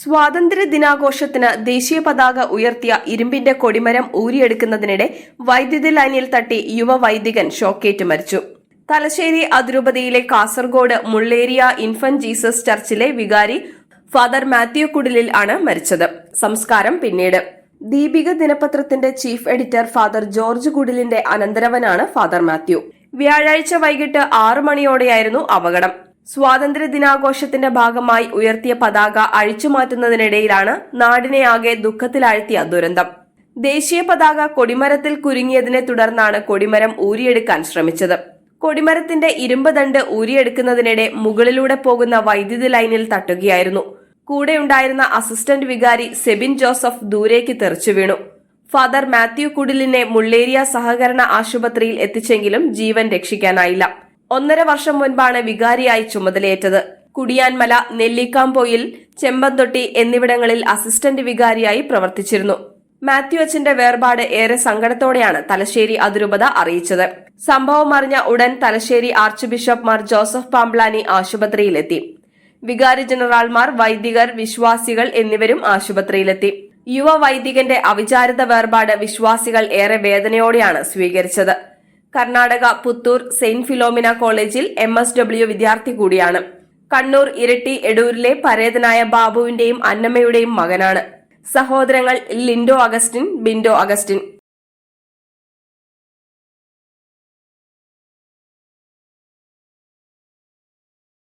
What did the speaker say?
സ്വാതന്ത്ര്യ ദിനാഘോഷത്തിന് ദേശീയ പതാക ഉയർത്തിയ ഇരുമ്പിന്റെ കൊടിമരം ഊരിയെടുക്കുന്നതിനിടെ വൈദ്യുതി ലൈനിൽ തട്ടി യുവ വൈദികൻ ഷോക്കേറ്റ് മരിച്ചു. തലശ്ശേരി അതിരൂപതയിലെ കാസർഗോഡ് മുള്ളേരിയ ഇൻഫന്റ് ജീസസ് ചർച്ചിലെ വികാരി ഫാദർ മാത്യു കുടിലിൽ ആണ് മരിച്ചത്. സംസ്കാരം പിന്നീട്. ദീപിക ദിനപത്രത്തിന്റെ ചീഫ് എഡിറ്റർ ഫാദർ ജോർജ് കുടിലിന്റെ അനന്തരവനാണ് ഫാദർ മാത്യു. വ്യാഴാഴ്ച വൈകിട്ട് ആറു മണിയോടെയായിരുന്നു അപകടം. സ്വാതന്ത്ര്യ ദിനാഘോഷത്തിന്റെ ഭാഗമായി ഉയർത്തിയ പതാക അഴിച്ചുമാറ്റുന്നതിനിടയിലാണ് നാടിനെയാകെ ദുഃഖത്തിലാഴ്ത്തിയ ദുരന്തം. ദേശീയ പതാക കൊടിമരത്തിൽ കുരുങ്ങിയതിനെ തുടർന്നാണ് കൊടിമരം ഊരിയെടുക്കാൻ ശ്രമിച്ചത്. കൊടിമരത്തിന്റെ ഇരുമ്പ് ദണ്ട് ഊരിയെടുക്കുന്നതിനിടെ മുകളിലൂടെ പോകുന്ന വൈദ്യുതി ലൈനിൽ തട്ടുകയായിരുന്നു. കൂടെയുണ്ടായിരുന്ന അസിസ്റ്റന്റ് വികാരി സെബിൻ ജോസഫ് ദൂരേക്ക് തെറിച്ചു വീണു. ഫാദർ മാത്യു കുടിലിനെ മുള്ളേരിയ സഹകരണ ആശുപത്രിയിൽ എത്തിച്ചെങ്കിലും ജീവൻ രക്ഷിക്കാനായില്ല. ഒന്നര വർഷം മുൻപാണ് വികാരിയായി ചുമതലയേറ്റത്. കുടിയാൻമല നെല്ലിക്കാംപോയിൽ ചെമ്പന്തൊട്ടി എന്നിവിടങ്ങളിൽ അസിസ്റ്റന്റ് വികാരിയായി പ്രവർത്തിച്ചിരുന്നു. മാത്യു അച്ഛന്റെ വേർപാട് ഏറെ സങ്കടത്തോടെയാണ് തലശ്ശേരി അതിരൂപത അറിയിച്ചത്. സംഭവം അറിഞ്ഞ ഉടൻ Thalassery archbishop Mar Joseph Pamplany ആശുപത്രിയിലെത്തി. വികാരി ജനറാൾമാർ വൈദികർ വിശ്വാസികൾ എന്നിവരും ആശുപത്രിയിലെത്തി. യുവ വൈദികന്റെ അവിചാരിത വേർപാട് വിശ്വാസികൾ ഏറെ വേദനയോടെയാണ് സ്വീകരിച്ചത്. കർണാടക പുത്തൂർ സെയിന്റ് ഫിലോമിന കോളേജിൽ എം എസ് ഡബ്ല്യു വിദ്യാർത്ഥി കൂടിയാണ്. കണ്ണൂർ ഇരട്ടി എടൂരിലെ പരേതനായ ബാബുവിന്റെയും അന്നമ്മയുടെയും മകനാണ്. സഹോദരങ്ങൾ ലിൻഡോ അഗസ്റ്റിൻ ബിൻഡോ അഗസ്റ്റിൻ.